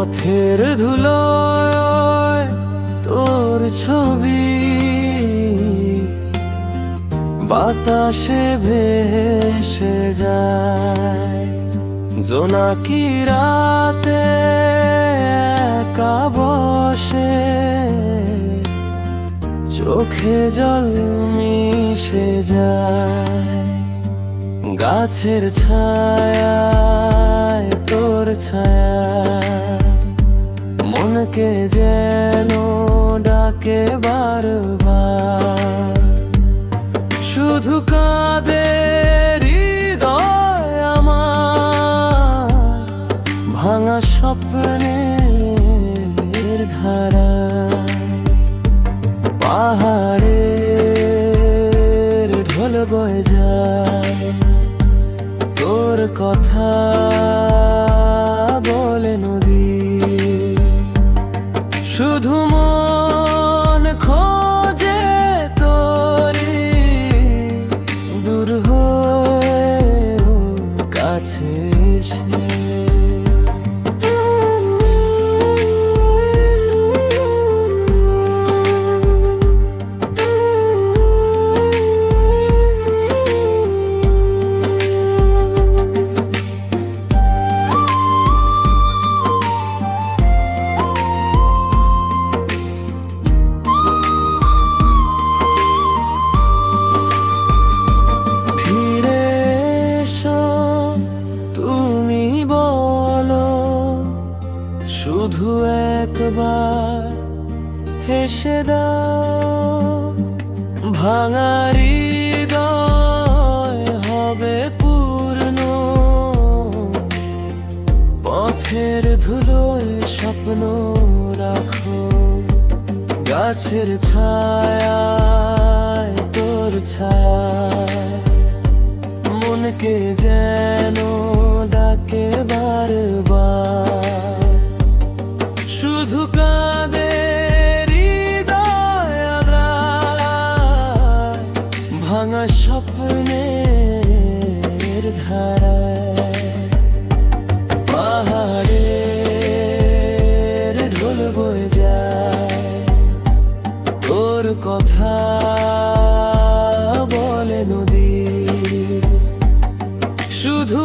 পথের ধুলোয় তোর ছবি। বাতাসে ভেসে যায়। জোনাকি রাতে একা বসে? চোখে জল মিশে যায়। গাছের ছায়ায় তোর ছায়া। মনকে যেন ডাকে বারবার। শুধু কাঁদে হৃদয় আমার, ভাঙা স্বপ্নের ধারা। পাহাড়ের ঢোল বয়ে যায় তোর কথা শুধু শুধু একবার হেসে দাও। ভাঙার হবে পূর্ণ। পথের ধুলোয় স্বপ্ন রাখো। গাছের ছায়ায় স্বপ্নের ধারায় পাহাড়ের ঢোল বয়ে যায়। তোর কথা বলে নদী। শুধু